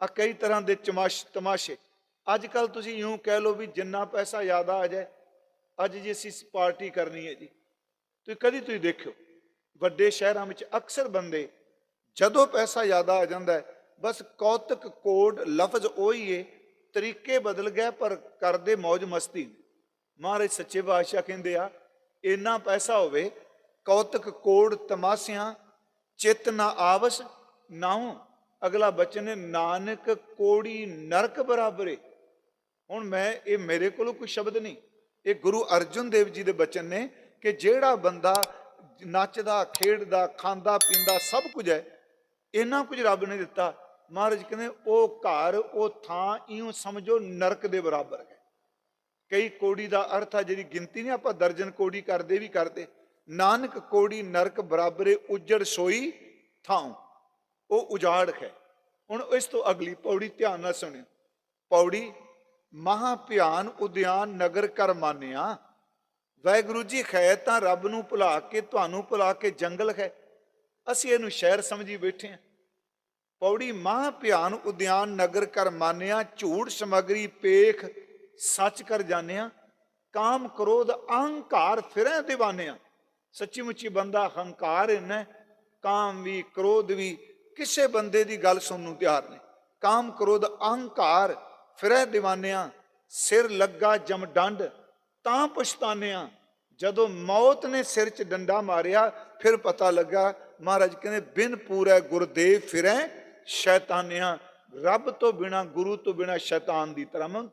ਆ ਕਈ ਤਰ੍ਹਾਂ ਦੇ ਤਮਾਸ਼ ਤਮਾਸ਼ੇ। ਅੱਜ ਕੱਲ ਤੁਸੀਂ ਇਉਂ ਕਹਿ ਲਓ ਵੀ ਜਿੰਨਾ ਪੈਸਾ ਜ਼ਿਆਦਾ ਆ ਜਾਏ, ਅੱਜ ਜੀ ਅਸੀਂ ਪਾਰਟੀ ਕਰਨੀ ਹੈ ਜੀ। ਤੁਸੀਂ ਕਦੀ ਤੁਸੀਂ ਦੇਖਿਓ, ਵੱਡੇ ਸ਼ਹਿਰਾਂ ਵਿੱਚ ਅਕਸਰ ਬੰਦੇ ਜਦੋਂ ਪੈਸਾ ਜ਼ਿਆਦਾ ਆ ਜਾਂਦਾ ਹੈ, ਬਸ ਕੌਤਕ ਕੋਡ ਲਫ਼ਜ਼ ਉਹੀ ਏ, ਤਰੀਕੇ ਬਦਲ ਗਏ ਪਰ ਕਰਦੇ ਮौज ਮਸਤੀ। ਮਹਾਰਾਜ ਸੱਚੇ ਬਾਦਸ਼ਾਹ ਕਹਿੰਦੇ ਆ, ਇੰਨਾ ਪੈਸਾ ਹੋਵੇ, ਕੌਤਕ ਕੋਡ ਤਮਾਸਿਆਂ, ਚਿੱਤ ਨਾ ਆਵਸ ਨਾਉ ਅਗਲਾ ਬਚਨ ਹੈ, ਨਾਨਕ ਕੋੜੀ ਨਰਕ ਬਰਾਬਰੇ। ਹੁਣ ਮੈਂ, ਇਹ ਮੇਰੇ ਕੋਲੋਂ ਕੋਈ ਸ਼ਬਦ ਨਹੀਂ। ਇਹ ਗੁਰੂ ਅਰਜਨ ਦੇਵ ਜੀ ਦੇ ਬਚਨ ਨੇ ਕਿ ਜਿਹੜਾ ਬੰਦਾ ਨੱਚਦਾ, ਖੇਡਦਾ, ਖਾਂਦਾ, ਪੀਂਦਾ ਸਭ ਕੁਝ ਹੈ ਇਹਨਾਂ ਕੁਝ ਰੱਬ ਨੇ ਦਿੱਤਾ। ਮਹਾਰਾਜ ਕਹਿੰਦੇ, ਉਹ ਘਰ, ਉਹ ਥਾਂ, ਇਉਂ ਸਮਝੋ ਨਰਕ ਦੇ ਬਰਾਬਰ ਹੈ। ਕਈ ਕੋੜੀ ਦਾ ਅਰਥ ਆ ਜਿਹੜੀ ਗਿਣਤੀ ਨਹੀਂ, ਆਪਾਂ ਦਰਜਨ ਕੋੜੀ ਕਰਦੇ ਵੀ ਕਰਦੇ। ਨਾਨਕ ਕੋੜੀ ਨਰਕ ਬਰਾਬਰੇ, ਉਜੜ ਸੋਈ ਥਾਂ ਉਹ ਉਜਾੜ ਹੈ। ਹੁਣ ਇਸ ਤੋਂ ਅਗਲੀ ਪੌੜੀ ਧਿਆਨ ਨਾਲ ਸੁਣਿਓ। ਪੌੜੀ ਮਹਾ ਭਿਆਨ ਉਦਿਆਨ ਨਗਰ ਕਰ ਮਾਨਿਆ। ਵਾਹਿਗੁਰੂ ਜੀ ਖੈ ਤਾਂ ਰੱਬ ਨੂੰ ਭੁਲਾ ਕੇ, ਤੁਹਾਨੂੰ ਭੁਲਾ ਕੇ ਜੰਗਲ ਹੈ। ਅਸੀਂ ਇਹਨੂੰ ਸ਼ਹਿਰ ਸਮਝੀ ਬੈਠੇ ਹਾਂ। ਪੌੜੀ ਮਹਾ ਭਿਆਨ ਉਦਿਆਨ ਨਗਰ ਕਰ ਮਾਨਿਆ। ਝੂਠ, ਸਮਗਰੀ, ਪੇਖ, ਸੱਚ ਕਰ ਜਾਣਿਆ। ਕਾਮ, ਕ੍ਰੋਧ, ਅਹੰਕਾਰ ਫਿਰੈ دیਵਾਨਿਆ ਸੱਚੀ ਮੁੱਚੀ ਬੰਦਾ ਹੰਕਾਰ ਇੰਨਾ ਕਾਮ ਵੀ, ਕ੍ਰੋਧ ਵੀ ਕਿਸੇ ਬੰਦੇ ਦੀ ਗੱਲ ਸੁਣਨ ਨੂੰ ਤਿਆਰ ਨਹੀਂ। ਕਾਮ ਕ੍ਰੋਧ, ਅਹੰਕਾਰ ਫਿਰੈ دیਵਾਨਿਆ ਸਿਰ ਲੱਗਾ ਜਮ ਡੰਡ, ਤਾਂ ਪਛਤਾਨਿਆ, ਜਦੋਂ ਮੌਤ ਨੇ ਸਿਰ 'ਚ ਡੰਡਾ ਮਾਰਿਆ, ਫਿਰ ਪਤਾ ਲੱਗਾ, ਮਹਾਰਾਜ ਕਹਿੰਦੇ, ਬਿਨ ਪੂਰੈ ਗੁਰਦੇਵ ਫਿਰੈ ਸ਼ੈਤਾਨਿਆ, ਰੱਬ ਤੋਂ ਬਿਨਾ, ਗੁਰੂ ਤੋਂ ਬਿਨਾ ਸ਼ੈਤਾਨ ਦੀ ਤਰ੍ਹਾਂ।